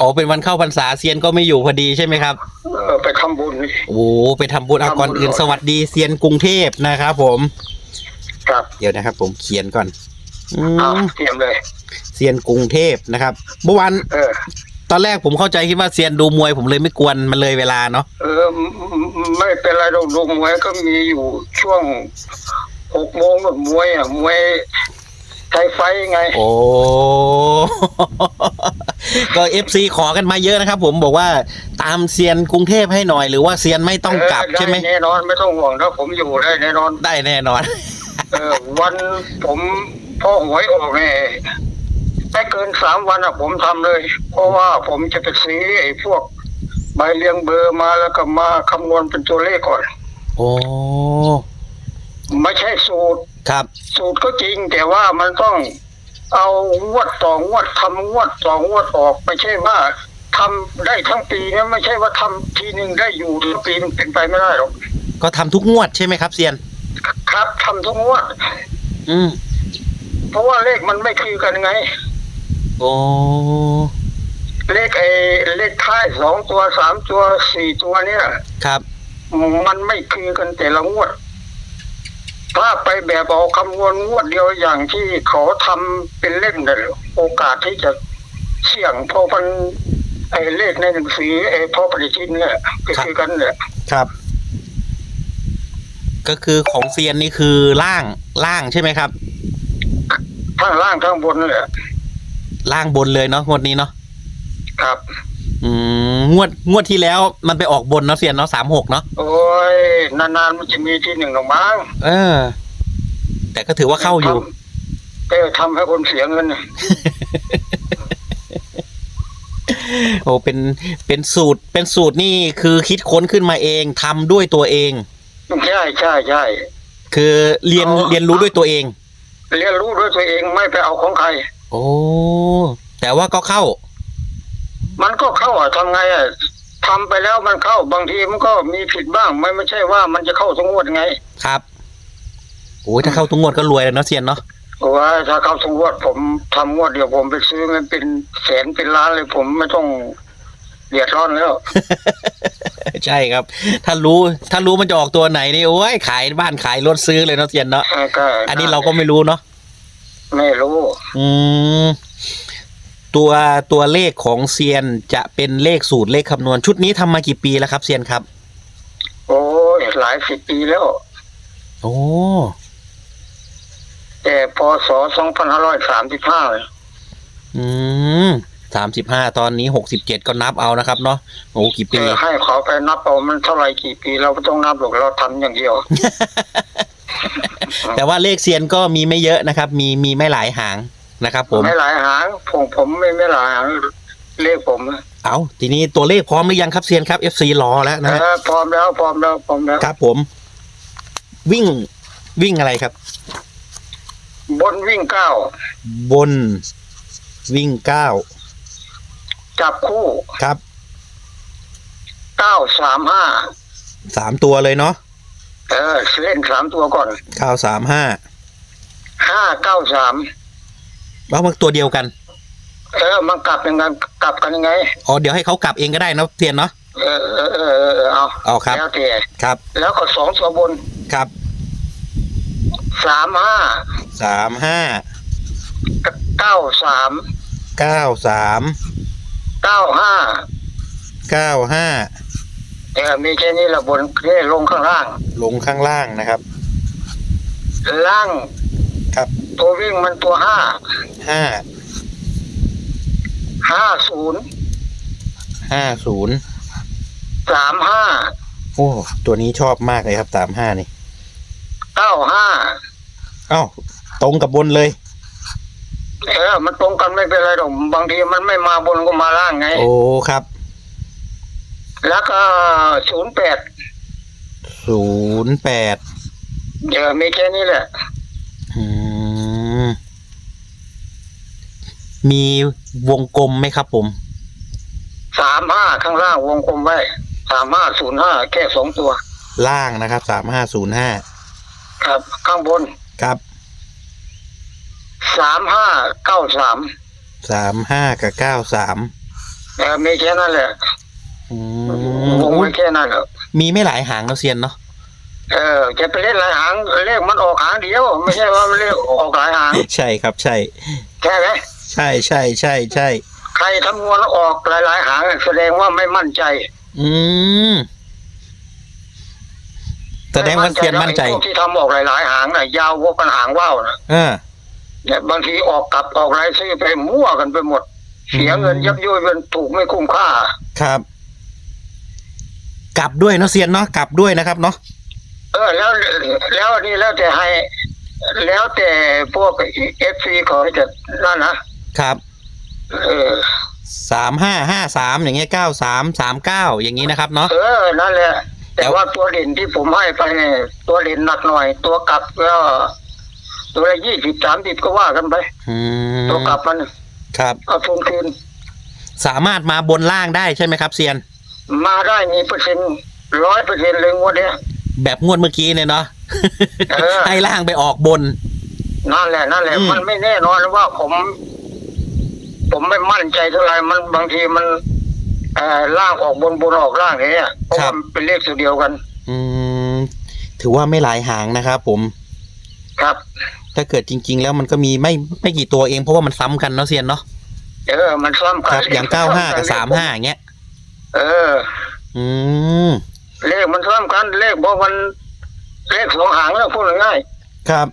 อ๋อเป็นวันเข้าพรรษาเซียนก็ไม่อยู่พอดีใช่ไหมครับ เออไปทำบุญ โอ้ไปทำบุญเอาทำบุญก่อนอื่นก่อนสวัสดีเซียนกรุงเทพนะครับผมครับเดี๋ยวนะครับ ผมเขียนก่อนอืเอามเตรียมเลย เซียนกรุงเทพนะครับเมื่อวานเออ ตอนแรกผมเข้าใจคิดว่าเซียนดูมวยผมเลยไม่กวนมันเลยเวลาเนาะเออไม่ไม่เป็นไรเราดูมวยก็มีอยู่ช่วงหกโมงแบบมวยอะมวย ไทยไฟท์ไง โอ้ ก็เอฟซีขอกันมาเยอะนะครับ ผมบอกว่าตามเซียนกรุงเทพให้หน่อย หรือว่าเซียนไม่ต้องกลับเด้ใช่ไหมแน่นอนไม่ต้องห่วงถ้าผมอยู่ได้แน่นอน ได้แน่นอน เออ วันผมพ่อหวยออกเนี่ยไม่เกินสามวันอะผมทำเลย เพราะว่าผมจะไปซื้อไอ้พวกใบเรียงเบอร์มาแล้วก็มาคำนวณเป็นตัวเลขก่อน โอ้ ไม่ใช่สูตร ครับ สูตรก็จริงแต่ว่ามันต้องเอางวดต่องวดทำงวดต่องวดออก ไม่ใช่ว่าทำได้ทั้งปีนะไม่ใช่ว่าทำทีหนึ่งได้อยู่ทั้งปีมันเป็นไปไม่ได้หรอกก็ทำทุกงวดใช่ไหมครับเซียน ครับทำทุกงวด อืมเพราะว่าเลขมันไม่คือกันไง โอ้เลขไอ้เลขท้ายสองตัวสามตัวสี่ตัวเนี่ย ครับ มันไม่คือกันแต่ละงวด ถ้าไปแบบเอาคำนวณงวดเดียวอย่างที่เขาทำเป็นเล่มเนี่ยโอกาสที่จะเสี่ยงเพราะมันไอ้เลขในหนังสือไอ้พ่อปฏิทินเนี่ยก็คือกันเนี่ยครับ ก็คือของเซียนนี่คือล่างล่างใช่ไหมครับข้างล่างข้างบนเนี่ยล่างบนเลยเนาะงวดนี้เนาะครับ อืมงวดงวดที่แล้วมันไปออกบนเนาะเซียนเนาะสามหกเนาะโอ้ย นานๆมันจะมีที่หนึ่งหรอกมั้งเออ แต่ก็ถือว่าเข้าอยู่ทำเออทำให้คนเสียเงินน่ะโอ้เป็นเป็นสูตรเป็นสูตรนี่คือคิดค้นขึ้นมาเองทำด้วยตัวเอง ใช่ใช่ใช่คือเรียนอ๋อเรียนรู้ด้วยตัวเอง เรียนรู้ด้วยตัวเองไม่ไปเอาของใคร โอ้แต่ว่าก็เข้า มันก็เข้าอะทำไงอะ ทำไปแล้วมันเข้าบางทีมันก็มีผิดบ้างไม่ไม่ใช่ว่ามันจะเข้าทุกงวดไง ครับโอ้ยถ้าเข้าทุกงวดก็รวยแล้วเนาะเซียนเนาะว่าถ้าเข้าทุกงวดผมทำงวดเดียวผมไปซื้อมันเป็นแสนเป็นล้านเลยผมไม่ต้องเดือดร้อนแล้ว ใช่ครับ ถ้ารู้ถ้ารู้มันจะออกตัวไหนนี่โอ้ยขายบ้านขายรถซื้อเลยเนาะเซียนเนาะเออก็อันนี้เราก็ไม่รู้เนาะไม่รู้ อืม ตัวตัวเลขของเซียนจะเป็นเลขสูตรเลขคำนวณ ชุดนี้ทำมากี่ปีแล้วครับเซียนครับ โอ้ยหลายสิบปีแล้ว โอ้แต่พศสองพันห้าร้อยสามสิบห้าอืมสามสิบห้าตอนนี้หกสิบเจ็ดก็นับเอานะครับเนาะโอ้กี่ปี ให้เขาไปนับเอามันเท่าไหรกี่ปีเราไม่ต้องนับหรอกเราทำอย่างเดียว แต่ว่าเลขเซียนก็มีไม่เยอะนะครับ มีมีไม่หลายหาง นะครับ ผมไม่หลายหางผมผมไม่ไม่หลายหางเลขผมนะเอาทีนี้ตัวเลขพร้อมหรือยังครับเซียนครับ FC รอแล้วนะฮะเออพร้อมแล้วพร้อมแล้วพร้อมแล้วครับผม วิ่งวิ่งอะไรครับ บนวิ่งเก้าบนวิ่งเก้าจับคู่ครับเก้าสามห้าสามตัวเลยเนาะเออเล่นสามตัวก่อนเก้าสามห้าห้าเก้าสาม ว่ามันตัวเดียวกัน เออมันกลับยังไงกลับกันยังไงอ๋อเดี๋ยวให้เขากลับเองก็ได้นะเซียนเนาะเออเออเออเออเออเอาเอาครับแล้วแต่ครับ แล้วก็สองตัวบนครับสามห้าสามห้าเก้าสามเก้าสามเก้าห้าเก้าห้าเออมีแค่นี้ละบนเร่ลงข้างล่าง ลงข้างล่างนะครับ ล่างครับ ตัววิ่งมันตัวห้าห้าห้าศูนย์ห้าศูนย์สามห้าโอ้ตัวนี้ชอบมากเลยครับสามห้านี่เก้าห้าเอ้าตรงกับบนเลย เออมันตรงกันไม่เป็นไรหรอกบางทีมันไม่มาบนก็มาล่างไง โอ้ครับ แล้วก็ศูนย์แปดศูนย์แปดเออมีแค่นี้แหละอื มมีวงกลมไหมครับ ผม สามห้าข้างล่างวงกลมไว้สามห้าศูนย์ห้าแค่สองตัว ล่างนะครับสามห้าศูนย์ห้าครับ ข้างบนครับสามห้าเก้าสามสามห้ากับเก้าสามเออมีแค่นั้นแหละอืวมงไว้แค่นั้นแหละมีไม่หลายหางเนาะเซียนเนาะ เออจะไปเล่นหลายหางเลขมันออกหางเดียว ไม่ใช่ว่ามันเลขออกหลายหางใช่ครับใช่ ใช่ไหมใช่ใช่ใช่ใช่ใครทำงวนออกหลายๆหางแสดงว่าไม่มั่นใจ อืมแสดงว่าเซียนมั่นใจไอ้พวกที่ทำออกหลายๆหางน่ะ ยาวกว่ากันหางว่าวนะเออเนี่ยบางทีออกกลับออกรายชื่อไปมั่วกันไปหมด เสียเงินยับยุ้ยเป็นถูกไม่คุ้มค่า ครับ กลับด้วยเนาะเซียนเนาะกลับด้วยนะครับเนาะ เออ แล้วแล้วนี่แล้วแต่ให้ แล้วแต่พวกเอฟซีเขาจะนั่นนะครับเออสามห้าห้าสามอย่างเงี้ยเก้าสามสามเก้าอย่างนี้นะครับ เนาะเออนั่นแหละ แต่ว่าตัวเด่นที่ผมให้ไปเนี่ยตัวเด่นหนักหน่อย ตัวกลับก็ตัวละยี่สิบสามสิบก็ว่ากันไปอืมตัวกลับมัน ครับเอาทุนคืนสามารถมาบนล่างได้ใช่ไหมครับเซียน มาได้มีเปอร์เซ็นต์ร้อยเปอร์เซ็นต์เลยงวดเนี้ย แบบงวดเมื่อกี้เนี่ยเนาะเออ ให้ล่างไปออกบน นั่นแหละนั่นแหละอืม มันไม่แน่นอนว่าผม ผมไม่มั่นใจเท่าไหร่มันบางทีมันเอ่อล่างออกบนบนออกล่างอย่างเนี่ยเพราะว่ามันเป็นเลขสูตรเดียวกัน อืมถือว่าไม่หลายหางนะครับผม ครับ ถ้าเกิดจริง ๆ แล้วมันก็มีไม่ไม่กี่ตัวเอง เพราะว่ามันซ้ำกันเนาะเซียนเนาะเออ มันซ้ำคกัรันบอย่างเก้าห้ากับสามห้าอย่างเงี้ย เออ อืม เลขมันซ้ำกันเลขเพราะมันเลขสองหางแล้วพูดง่ายครับ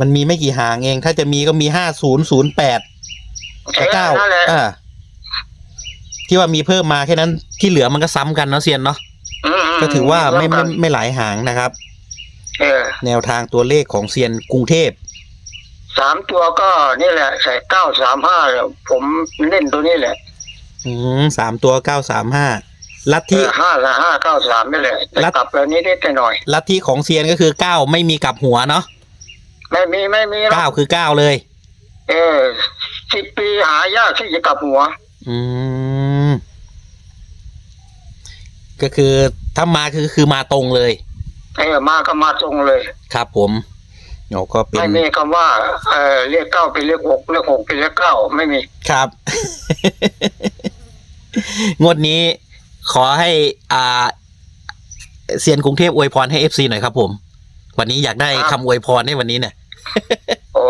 มันมีไม่กี่หางเอง ถ้าจะมีก็มีห้าศูนย์ศูนย์แปดๆกับเก้านั่นแหละอ่าที่ว่ามีเพิ่มมาแค่นั้นที่เหลือมันก็ซ้ำกันเนาะเซียนเนาะมๆก็ถือว่าไม่ไม่ซ้ำกันไม่หลายหางนะครับ เออแนวทางตัวเลขของเซียนกรุงเทพสามตัวก็นี่แหละ ใส่เก้าสามห้าผมเล่นตัวนี้แหละ อืมสามตัวเก้าสามห้า ลัทธิห้าละห้าเก้าสามนี่แหละแต่รัดกลับแบบนี้นิดหน่อยลัทธิของเซียนก็คือเก้าไม่มีกลับหัวเนาะไม่มีไม่มีหรอกเก้าคือเก้าเลย เออสิบปีหายากที่จะกลับหัว อืม ก็คือถ้ามาคือคือมาตรงเลยเออมาก็มาตรงเลย ครับผมโอ้ก็เป็นไม่มีคำว่าเออเรียกเก้าเป็นเรียกหกเรียกหกเป็นเรียกเก้าไม่มีครับ งวดนี้ ขอให้อ่าเซียนกรุงเทพอวยพรให้เอฟซีหน่อยครับผม วันนี้อยากได้คำอวยพรในวันนี้เนี่ยโอ้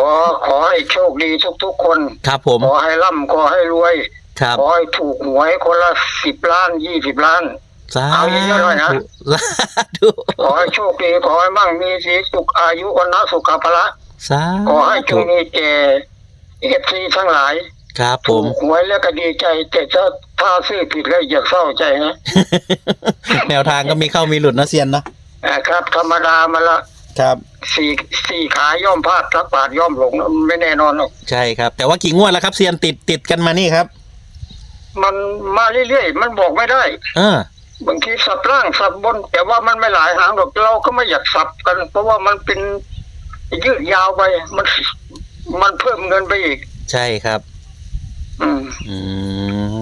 ขอให้โชคดีทุกๆคน ครับผม ขอให้ร่ำขอให้รวย ครับขอให้ถูกหวยคนละสิบล้านยี่สิบล้านสาเอาเยอะๆหน่อยนะธุสาธุขอให้โชคดีขอให้มั่งมีสีสุขอายุวันนะสุขภาระสาขอให้จธุงมีแก่เอฟซีทั้งหลาย ครับผถูม กหวยแล้วก็ดีใจ แต่ถ้าถ้าซื้อผิดก็อย่าเศร้าใจนะแนวทางก็มีเข้ามีหลุดนะเซียนเนาะนะครับ ธรรมดามาละครับ สี่สี่ขาย่อมพลาดทักบาทย่อมหลงไม่แน่นอนหรอกใช่ครับ แต่ว่ากี่งวดแล้วครับเซียนติดติดกันมานี่ครับมันมาเรื่อยๆมันบอกไม่ได้ เออบางทีสับล่างสับบน แต่ว่ามันไม่หลายหางหรอกเราก็ไม่อยากสับกัน เพราะว่ามันเป็นยืดยาวไป มัน มันเพิ่มเงินไปอีก ใช่ครับ อืม อื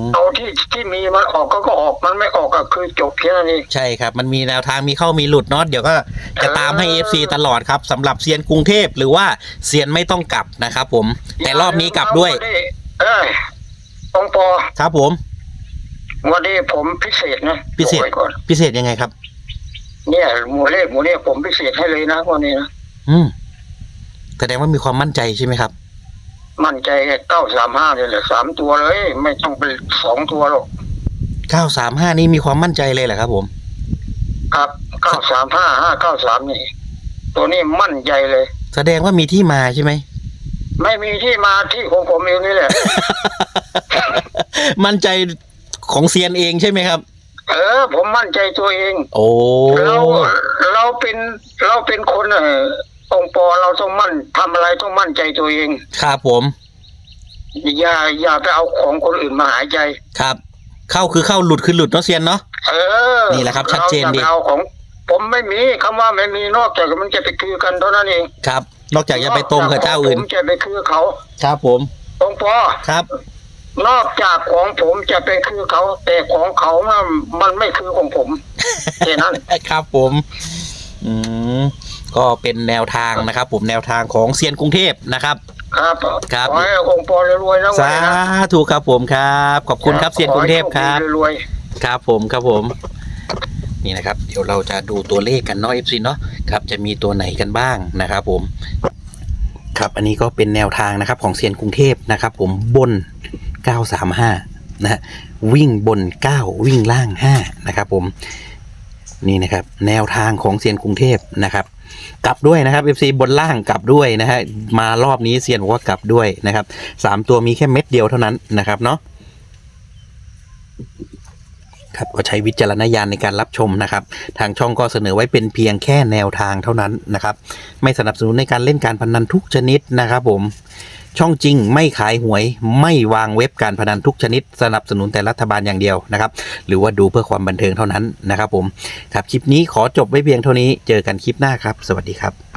มเอาที่ที่มีมันออกก็ก็ออกมันไม่ออกก็คือจบแค่นั้นเอง ใช่ครับ มันมีแนวทางมีเข้ามีหลุดเนาะเดี๋ยวก็จะตามให้ เออ FC ตลอดครับสำหรับเซียนกรุงเทพหรือว่าเซียนไม่ต้องกลับนะครับผม แต่รอบนี้กลับด้วย เอ้ยองค์ปอครับผม วันนี้ผมพิเศษนะพิเศษ บอกไว้ก่อน พิเศษยังไงครับ เนี่ย หมู่เลขหมู่เนี่ยผมพิเศษให้เลยนะวันนี้นะอืมแสดงว่ามีความมั่นใจใช่ไหมครับ มั่นใจเก้าสามห้าเนี่ยแหละสามตัวเลย ไม่ต้องเป็นสองตัวหรอก935นี่มีความมั่นใจเลยเหรอครับ ผม ครับเก้าสามห้าห้าเก้าสามนี่ ตัวนี้มั่นใจเลย แสดงว่ามีที่มาใช่ไหมไม่มีที่มาที่ของผมเองนี่แหละ มั่นใจของเซียนเองใช่ไหมครับ เออ ผมมั่นใจตัวเอง โอ้เราเราเป็นเราเป็นคนเออองค์ปอเราต้องมั่นทำอะไรต้องมั่นใจตัวเอง ครับผม อย่าอย่าไปเอาของคนอื่นมาหายใจ ครับ เข้าคือเข้าหลุดคือหลุดเนาะเซียนเนาะ เออนี่แหละครับชัดเจนดีราอย่าไปเอาของ ผมไม่มีคำว่าไม่มีนอกจากมันจะไปคือกันเท่านั้นเองครับ นอกจากจะไปตรงกับเจ้าอื่น ผมจะไปคือเขาครับผม องค์ปอ ครับ นอกจากของผมจะไปคือเขา แต่ของเขามันมันไม่คือของผมแค่นั้น ครับผม อืม ก็เป็นแนวทางนะครับ ผมแนวทางของเซียนกรุงเทพนะครับ ครับครับขอให้องค์ปอรวยๆนะสาวันนี้นะธุครับผมครับ ขอบคุณครับเซียนกรุงเทพครับขอให้โชดีรวยครับผมครับผมนี่นะครับ เดี๋ยวเราจะดูตัวเลขกันเนาะ FC เนาะครับ จะมีตัวไหนกันบ้างนะครับผม ครับอันนี้ก็เป็นแนวทางนะครับของเซียนกรุงเทพนะครับ ผมบน 935 นะฮะวิ่งบน 9 วิ่งล่าง 5 นะครับผมนี่นะครับ แนวทางของเซียนกรุงเทพนะครับ กลับด้วยนะครับ FC บนล่างกลับด้วยนะฮะมารอบนี้เซียนบอกว่ากลับด้วยนะครับสามตัวมีแค่เม็ดเดียวเท่านั้นนะครับเนาะครับก็ใช้วิจารณญาณในการรับชมนะครับ ทางช่องก็เสนอไว้เป็นเพียงแค่แนวทางเท่านั้นนะครับ ไม่สนับสนุนในการเล่นการพนันทุกชนิดนะครับผม ช่องจริงไม่ขายหวยไม่วางเว็บการพนันทุกชนิด สนับสนุนแต่รัฐบาลอย่างเดียวนะครับ หรือว่าดูเพื่อความบันเทิงเท่านั้นนะครับผมครับคลิปนี้ขอจบไว้เพียงเท่านี้เจอกันคลิปหน้าครับ สวัสดีครับ